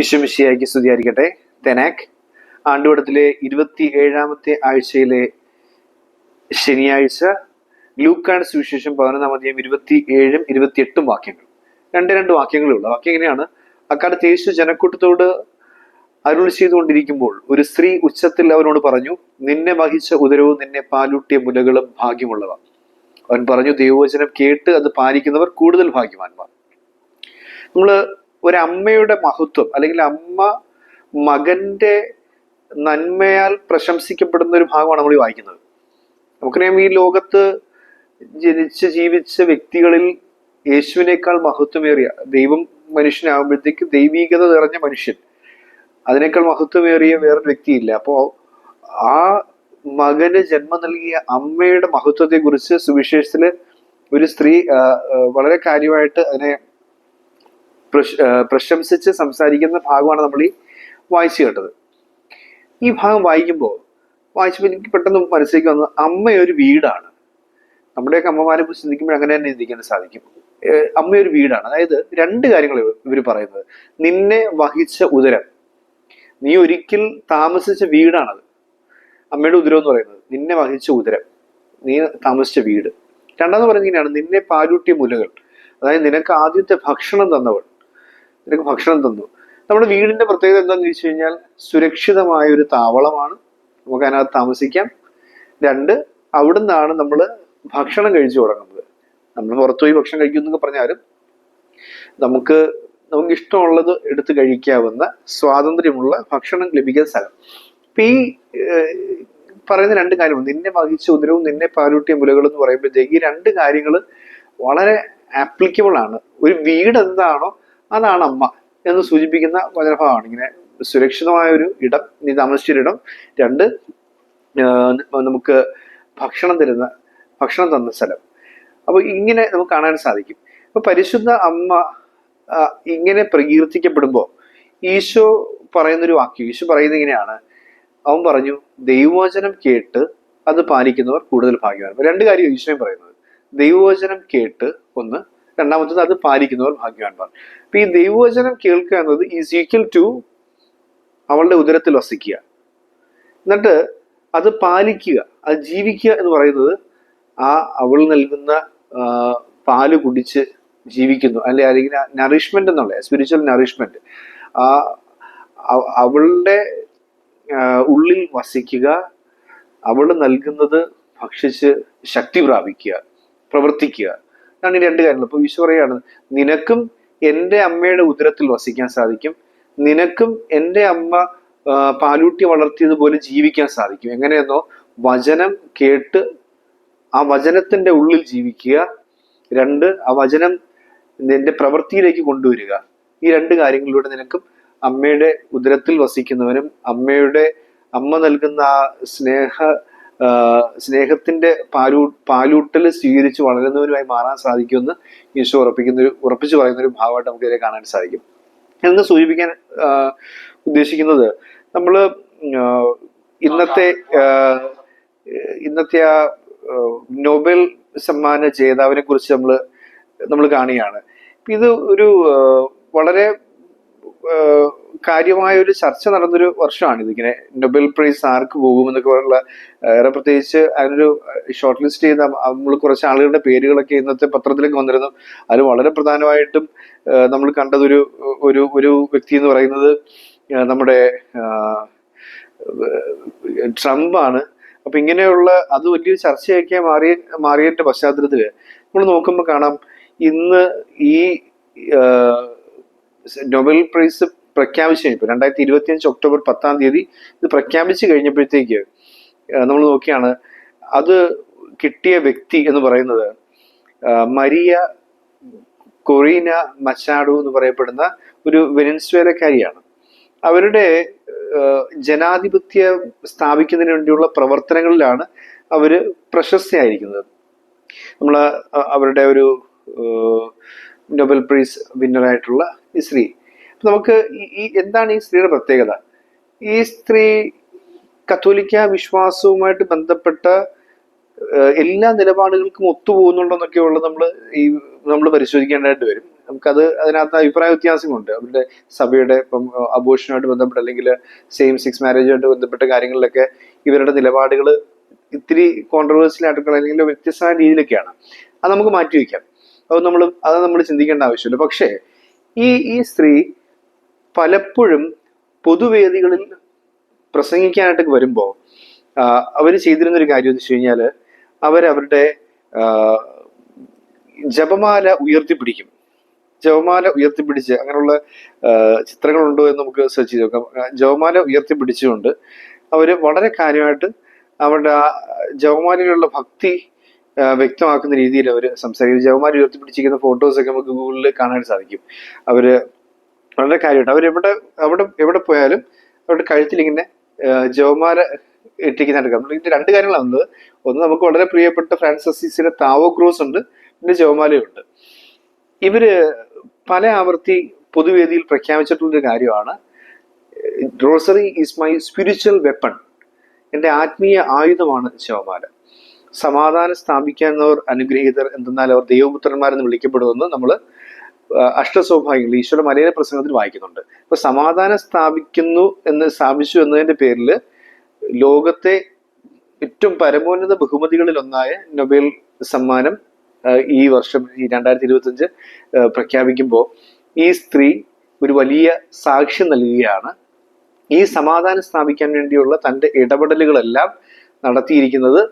ഈശ്വമിശിയാക്കി സ്തുതിയായിരിക്കട്ടെ. തെനാക് ആണ്ടുവടത്തിലെ ഇരുപത്തി ഏഴാമത്തെ ആഴ്ചയിലെ ശനിയാഴ്ച ലൂക്കാണ് സുവിശേഷം പതിനൊന്നാം അധ്യായം ഇരുപത്തി ഏഴും ഇരുപത്തി എട്ടും വാക്യങ്ങൾ. രണ്ട് രണ്ട് വാക്യങ്ങളേ ഉള്ളൂ. വാക്യം എങ്ങനെയാണ്? അക്കാലത്ത് യേശു ജനക്കൂട്ടത്തോട് അരുൾ ചെയ്തുകൊണ്ടിരിക്കുമ്പോൾ ഒരു സ്ത്രീ ഉച്ചത്തിൽ അവനോട് പറഞ്ഞു നിന്നെ വഹിച്ച ഉദരവും നിന്നെ പാലൂട്ടിയ മുലകളും ഭാഗ്യമുള്ളവ. അവൻ പറഞ്ഞു ദൈവവചനം കേട്ട് അത് പാലിക്കുന്നവർ കൂടുതൽ ഭാഗ്യവാന്മാർ. നമ്മൾ ഒരമ്മയുടെ മഹത്വം അല്ലെങ്കിൽ അമ്മ മകന്റെ നന്മയാൽ പ്രശംസിക്കപ്പെടുന്ന ഒരു ഭാഗമാണ് നമ്മൾ വായിക്കുന്നത്. നമുക്കറിയാം ഈ ലോകത്ത് ജനിച്ച് ജീവിച്ച വ്യക്തികളിൽ യേശുവിനേക്കാൾ മഹത്വമേറിയ ദൈവം മനുഷ്യനാകുമ്പോഴത്തേക്ക് ദൈവീകത നിറഞ്ഞ മനുഷ്യൻ അതിനേക്കാൾ മഹത്വമേറിയ വേറൊരു വ്യക്തിയില്ല. അപ്പോ ആ മകന് ജന്മം നൽകിയ അമ്മയുടെ മഹത്വത്തെ കുറിച്ച് സുവിശേഷത്തിൽ ഒരു സ്ത്രീ വളരെ കാര്യമായിട്ട് അതിനെ പ്രശംസിച്ച് സംസാരിക്കുന്ന ഭാഗമാണ് നമ്മൾ ഈ വായിച്ചു കേട്ടത്. ഈ ഭാഗം വായിക്കുമ്പോൾ വായിച്ചപ്പോൾ എനിക്ക് പെട്ടെന്ന് മനസ്സിലേക്ക് വന്നത് അമ്മയൊരു വീടാണ്. നമ്മുടെയൊക്കെ അമ്മമാരെ കുറിച്ച് ചിന്തിക്കുമ്പോൾ അങ്ങനെ തന്നെ ചിന്തിക്കാൻ സാധിക്കും. അമ്മയൊരു അമ്മ വീടാണ്. അതായത് രണ്ട് കാര്യങ്ങൾ ഇവർ പറയുന്നത്. നിന്നെ വഹിച്ച ഉദരം. നീ ഒരിക്കൽ താമസിച്ച വീടാണത്. അമ്മയുടെ ഉദരം എന്ന് പറയുന്നത് നിന്നെ വഹിച്ച ഉദരം. നീ താമസിച്ച വീട്. രണ്ടാമത് പറയുന്നത് ഇങ്ങനെയാണ്. നിന്നെ പാലൂട്ടിയ മുലകൾ. അതായത് നിനക്ക് ആദ്യത്തെ ഭക്ഷണം തന്നവൾ. നിനക്ക് ഭക്ഷണം തന്നു. നമ്മുടെ വീടിന്റെ പ്രത്യേകത എന്താണെന്ന് ചോദിച്ചു കഴിഞ്ഞാൽ സുരക്ഷിതമായ ഒരു താവളമാണ്. നമുക്ക് അതിനകത്ത് താമസിക്കാം. രണ്ട് അവിടുന്നാണ് നമ്മൾ ഭക്ഷണം കഴിച്ചു തുടങ്ങുന്നത്. നമ്മൾ പുറത്തുപോയി ഭക്ഷണം കഴിക്കുന്നൊക്കെ പറഞ്ഞാലും നമുക്ക് നമുക്ക് ഇഷ്ടമുള്ളത് എടുത്ത് കഴിക്കാവുന്ന സ്വാതന്ത്ര്യമുള്ള ഭക്ഷണം ലഭിക്കുന്ന സ്ഥലം. ഇപ്പൊ ഈ പറയുന്ന രണ്ട് കാര്യങ്ങൾ നിന്നെ വഹിച്ച ഉദരവും നിന്നെ പാലൂട്ടിയ മുലകളും എന്ന് പറയുമ്പോഴത്തേക്ക് ഈ രണ്ട് കാര്യങ്ങൾ വളരെ ആപ്ലിക്കബിൾ ആണ്. ഒരു വീട് എന്താണോ അതാണ് അമ്മ എന്ന് സൂചിപ്പിക്കുന്ന വചനഭാവമാണ് ഇങ്ങനെ സുരക്ഷിതമായ ഒരു ഇടം നീ താമസിച്ചൊരിടം രണ്ട് നമുക്ക് ഭക്ഷണം തരുന്ന ഭക്ഷണം തന്ന സ്ഥലം. അപ്പൊ ഇങ്ങനെ നമുക്ക് കാണാൻ സാധിക്കും. അപ്പൊ പരിശുദ്ധ അമ്മ ഇങ്ങനെ പ്രകീർത്തിക്കപ്പെടുമ്പോൾ ഈശോ പറയുന്നൊരു വാക്യം ഈശോ പറയുന്നത് ഇങ്ങനെയാണ്. അവൻ പറഞ്ഞു ദൈവവചനം കേട്ട് അത് പാലിക്കുന്നവർ കൂടുതൽ ഭാഗ്യമാണ് രണ്ട് കാര്യം ഈശോയും പറയുന്നത്. ദൈവവചനം കേട്ട് ഒന്ന് രണ്ടാമത്തത് അത് പാലിക്കുന്നവർ ഭാഗ്യവാന്മാർ. അപ്പൊ ഈ ദൈവവചനം കേൾക്കുക എന്നത് ഈസ് ഈക്വൽ ടു അവളുടെ ഉദരത്തിൽ വസിക്കുക. എന്നിട്ട് അത് പാലിക്കുക അത് ജീവിക്കുക എന്ന് പറയുന്നത് ആ അവൾ നൽകുന്ന പാൽ കുടിച്ച് ജീവിക്കുന്നു. അല്ലെ അല്ലെങ്കിൽ നറിഷ്മെന്റ് എന്നുള്ള സ്പിരിച്വൽ നറിഷ്മെന്റ് ആ അവളുടെ ഉള്ളിൽ വസിക്കുക അവൾ നൽകുന്നത് ഭക്ഷിച്ച് ശക്തി പ്രാപിക്കുക പ്രവർത്തിക്കുക. ഇതാണ് ഈ രണ്ട് കാര്യങ്ങൾ. അപ്പൊ ഈശോ പറയാണ് നിനക്കും എന്റെ അമ്മയുടെ ഉദരത്തിൽ വസിക്കാൻ സാധിക്കും. നിനക്കും എന്റെ അമ്മ പാലൂട്ടി വളർത്തിയതുപോലെ ജീവിക്കാൻ സാധിക്കും. എങ്ങനെയെന്നോ വചനം കേട്ട് ആ വചനത്തിന്റെ ഉള്ളിൽ ജീവിക്കുക. രണ്ട് ആ വചനം നിന്റെ പ്രവൃത്തിയിലേക്ക് കൊണ്ടുവരിക. ഈ രണ്ട് കാര്യങ്ങളിലൂടെ നിനക്കും അമ്മയുടെ ഉദരത്തിൽ വസിക്കുന്നവനും അമ്മയുടെ അമ്മ നൽകുന്ന ആ സ്നേഹ സ്നേഹത്തിന്റെ പാലൂ പാലൂട്ടൽ സ്വീകരിച്ച് വളരുന്നവരുമായി മാറാൻ സാധിക്കുമെന്ന് ഈശോ ഉറപ്പിക്കുന്ന ഒരു ഉറപ്പിച്ചു പറയുന്ന ഒരു ഭാഗമായിട്ട് നമുക്ക് ഇതിനെ കാണാൻ സാധിക്കും. എന്ന് സൂചിപ്പിക്കാൻ ഉദ്ദേശിക്കുന്നത് നമ്മൾ ഇന്നത്തെ ഇന്നത്തെ ആ നോബൽ സമ്മാന ജേതാവിനെ കുറിച്ച് നമ്മൾ നമ്മൾ കാണുകയാണ്. ഇത് ഒരു വളരെ കാര്യമായ ഒരു ചർച്ച നടന്നൊരു വർഷമാണ് ഇതിങ്ങനെ നൊബേൽ പ്രൈസ് ആർക്ക് പോകുമെന്നൊക്കെ പറഞ്ഞുള്ള ഏറെ പ്രത്യേകിച്ച് അതിനൊരു ഷോർട്ട് ലിസ്റ്റ് ചെയ്ത നമ്മൾ കുറച്ച് ആളുകളുടെ പേരുകളൊക്കെ ഇന്നത്തെ പത്രത്തിലേക്ക് വന്നിരുന്നു. അതിൽ വളരെ പ്രധാനമായിട്ടും നമ്മൾ കണ്ടതൊരു ഒരു ഒരു വ്യക്തി എന്ന് പറയുന്നത് നമ്മുടെ ട്രംപാണ് അപ്പൊ ഇങ്ങനെയുള്ള അത് വലിയൊരു ചർച്ചയൊക്കെ മാറിയ മാറിയതിന്റെ പശ്ചാത്തലത്തിൽ നമ്മൾ നോക്കുമ്പോൾ കാണാം ഇന്ന് ഈ നൊബേൽ പ്രൈസ് പ്രഖ്യാപിച്ചു കഴിഞ്ഞപ്പോൾ രണ്ടായിരത്തി ഇരുപത്തി അഞ്ച് ഒക്ടോബർ പത്താം തീയതി ഇത് പ്രഖ്യാപിച്ചു കഴിഞ്ഞപ്പോഴത്തേക്ക് നമ്മൾ നോക്കിയാണ് അത് കിട്ടിയ വ്യക്തി എന്ന് പറയുന്നത് മരിയ കൊറീന മച്ചാഡു എന്ന് പറയപ്പെടുന്ന ഒരു വെനസ്വേലക്കാരിയാണ്. അവരുടെ ജനാധിപത്യ സ്ഥാപിക്കുന്നതിന് വേണ്ടിയുള്ള പ്രവർത്തനങ്ങളിലാണ് അവർ പ്രശസ്തയായിരിക്കുന്നത്. നമ്മൾ അവരുടെ ഒരു നൊബൽ പ്രൈസ് വിന്നറായിട്ടുള്ള ഈ സ്ത്രീ. നമുക്ക് ഈ- എന്താണ് ഈ സ്ത്രീയുടെ പ്രത്യേകത? ഈ സ്ത്രീ കത്തോലിക്ക വിശ്വാസവുമായിട്ട് ബന്ധപ്പെട്ട എല്ലാ നിലപാടുകൾക്കും ഒത്തുപോകുന്നുണ്ടോന്നൊക്കെ ഉള്ള നമ്മൾ ഈ നമ്മൾ പരിശോധിക്കേണ്ടതായിട്ട് വരും. നമുക്കത് അതിനകത്ത് അഭിപ്രായ വ്യത്യാസമുണ്ട് അവരുടെ സഭയുടെ ഇപ്പം അബോഷനുമായിട്ട് ബന്ധപ്പെട്ട് അല്ലെങ്കിൽ സെയിം സെക്സ് മാരേജുമായിട്ട് ബന്ധപ്പെട്ട കാര്യങ്ങളിലൊക്കെ ഇവരുടെ നിലപാടുകൾ ഇത്തിരി കോൺട്രവേഴ്സ്യൽ ആയിട്ടുള്ള അല്ലെങ്കിൽ വ്യത്യസ്തമായ രീതിയിലൊക്കെയാണ്. അത് നമുക്ക് മാറ്റി വയ്ക്കാം. അത് നമ്മൾ അത് നമ്മൾ ചിന്തിക്കേണ്ട ആവശ്യമില്ല. പക്ഷേ ഈ ഈ സ്ത്രീ പലപ്പോഴും പൊതുവേദികളിൽ പ്രസംഗിക്കാനായിട്ട് വരുമ്പോൾ അവർ ചെയ്തിരുന്ന ഒരു കാര്യം എന്ന് വെച്ച് കഴിഞ്ഞാൽ അവരവരുടെ ജപമാല ഉയർത്തിപ്പിടിക്കും. ജപമാല ഉയർത്തിപ്പിടിച്ച് അങ്ങനെയുള്ള ചിത്രങ്ങളുണ്ടോ എന്ന് നമുക്ക് സെർച്ച് ചെയ്ത് നോക്കാം. ജപമാല ഉയർത്തിപ്പിടിച്ചുകൊണ്ട് അവർ വളരെ കാര്യമായിട്ട് അവരുടെ ആ ജപമാലയിലുള്ള ഭക്തി വ്യക്തമാക്കുന്ന രീതിയിൽ അവർ സംസാരിക്കും. ജവമാർ ഉയർത്തിപ്പിടിച്ചിരിക്കുന്ന ഫോട്ടോസ് ഒക്കെ നമുക്ക് ഗൂഗിളിൽ കാണാൻ സാധിക്കും. അവർ വളരെ കാര്യമായിട്ട്. അവരെവിടെ അവിടെ എവിടെ പോയാലും അവരുടെ കഴുത്തിൽ ഇങ്ങനെ ജപമാല ഇട്ടിരിക്കുന്നതായിട്ട് കാണാം ഇതിന്റെ രണ്ട് കാര്യങ്ങളാണ് വന്നത്. ഒന്ന് നമുക്ക് വളരെ പ്രിയപ്പെട്ട ഫ്രാൻസിസിന്റെ താവോ ക്രൂസ് ഉണ്ട്. പിന്നെ ജവമാലയുണ്ട് ഇവർ പല ആവർത്തി പൊതുവേദിയിൽ പ്രഖ്യാപിച്ചിട്ടുള്ളൊരു കാര്യമാണ്. Rosary is my spiritual weapon എന്റെ ആത്മീയ ആയുധമാണ് ജപമാല സമാധാനം സ്ഥാപിക്കുന്നവർ അനുഗ്രഹീതർ എന്തെന്നാൽ അവർ ദൈവപുത്രന്മാരെന്ന് വിളിക്കപ്പെടുമെന്ന് നമ്മൾ അഷ്ടസൗഭാഗ്യങ്ങൾ ഈശ്വര മലയാള പ്രസംഗത്തിൽ വായിക്കുന്നുണ്ട്. അപ്പൊ സമാധാനം സ്ഥാപിക്കുന്നു എന്ന് സ്ഥാപിച്ചു എന്നതിന്റെ പേരിൽ ലോകത്തെ ഏറ്റവും പരമോന്നത ബഹുമതികളിൽ ഒന്നായ നൊബേൽ സമ്മാനം ഈ വർഷം ഈ രണ്ടായിരത്തി ഇരുപത്തി അഞ്ച് പ്രഖ്യാപിക്കുമ്പോൾ ഈ സ്ത്രീ ഒരു വലിയ സാക്ഷ്യം നൽകുകയാണ്. ഈ സമാധാനം സ്ഥാപിക്കാൻ വേണ്ടിയുള്ള തന്റെ ഇടപെടലുകളെല്ലാം നടത്തിയിരിക്കുന്നത്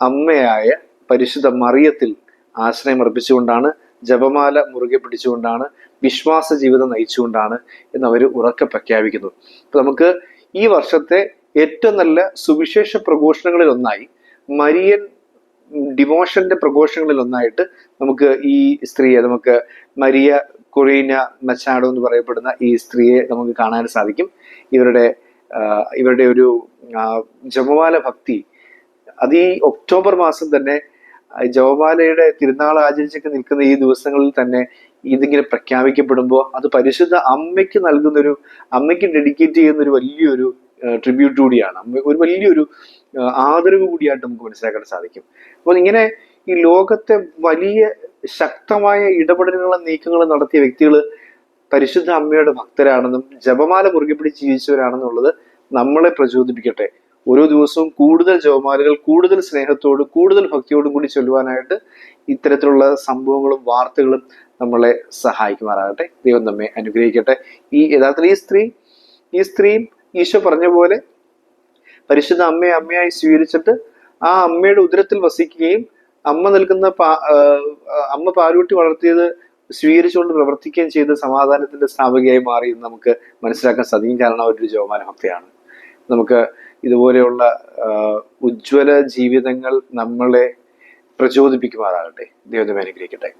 അമ്മയായ പരിശുദ്ധ മറിയത്തിൽ ആശ്രയമർപ്പിച്ചുകൊണ്ടാണ് ജപമാല മുറുകെ പിടിച്ചുകൊണ്ടാണ് വിശ്വാസ ജീവിതം നയിച്ചുകൊണ്ടാണ് എന്ന് അവർ ഉറക്കെ പ്രഖ്യാപിക്കുന്നു. അപ്പൊ നമുക്ക് ഈ വർഷത്തെ ഏറ്റവും നല്ല സുവിശേഷ പ്രഘോഷണങ്ങളിൽ ഒന്നായി മരിയൻ ഡിവോഷന്റെ പ്രഘോഷങ്ങളിൽ ഒന്നായിട്ട് നമുക്ക് ഈ സ്ത്രീയെ നമുക്ക് മരിയ കൊറീന മച്ചാഡോ എന്ന് പറയപ്പെടുന്ന ഈ സ്ത്രീയെ നമുക്ക് കാണാൻ സാധിക്കും. ഇവരുടെ ഇവരുടെ ഒരു ജപമാല ഭക്തി അത് ഈ ഒക്ടോബർ മാസം തന്നെ ജവമാലയുടെ തിരുനാൾ ആചരിച്ചൊക്കെ നിൽക്കുന്ന ഈ ദിവസങ്ങളിൽ തന്നെ ഇതിങ്ങനെ പ്രഖ്യാപിക്കപ്പെടുമ്പോൾ അത് പരിശുദ്ധ അമ്മയ്ക്ക് നൽകുന്നൊരു അമ്മയ്ക്ക് ഡെഡിക്കേറ്റ് ചെയ്യുന്ന ഒരു വലിയൊരു ട്രിബ്യൂട്ട് കൂടിയാണ്. അമ്മ ഒരു വലിയൊരു ആദരവ് കൂടിയായിട്ട് നമുക്ക് മനസ്സിലാക്കാൻ സാധിക്കും. അപ്പോൾ ഇങ്ങനെ ഈ ലോകത്തെ വലിയ ശക്തമായ ഇടപെടലുകളും നീക്കങ്ങളും നടത്തിയ വ്യക്തികൾ പരിശുദ്ധ അമ്മയുടെ ഭക്തരാണെന്നും ജപമാല മുറുകെ പിടിച്ച് ജീവിച്ചവരാണെന്നുള്ളത് നമ്മളെ പ്രചോദിപ്പിക്കട്ടെ. ഓരോ ദിവസവും കൂടുതൽ ജവമാലകൾ കൂടുതൽ സ്നേഹത്തോടും കൂടുതൽ ഭക്തിയോടും കൂടി ചൊല്ലുവാനായിട്ട് ഇത്തരത്തിലുള്ള സംഭവങ്ങളും വാർത്തകളും നമ്മളെ സഹായിക്കുമാറാകട്ടെ. ദൈവം നമ്മെ അനുഗ്രഹിക്കട്ടെ. ഈ യഥാർത്ഥത്തിൽ ഈ സ്ത്രീ ഈ സ്ത്രീയും ഈശോ പറഞ്ഞ പോലെ പരിശുദ്ധ അമ്മയെ അമ്മയായി സ്വീകരിച്ചിട്ട് ആ അമ്മയുടെ ഉദരത്തിൽ വസിക്കുകയും അമ്മ നൽകുന്ന പാ അമ്മ പാലൂട്ടി വളർത്തിയത് സ്വീകരിച്ചുകൊണ്ട് പ്രവർത്തിക്കുകയും ചെയ്ത് സമാധാനത്തിന്റെ സ്ഥാപകയായി മാറി നമുക്ക് മനസ്സിലാക്കാൻ സാധിക്കും. കാരണം അവരൊരു ജവമാന ഭക്തിയാണ്. നമുക്ക് ഇതുപോലെയുള്ള ഉജ്ജ്വല ജീവിതങ്ങൾ നമ്മളെ പ്രചോദിപ്പിക്കുമാറാകട്ടെ. ദൈവം അനുഗ്രഹിക്കട്ടെ.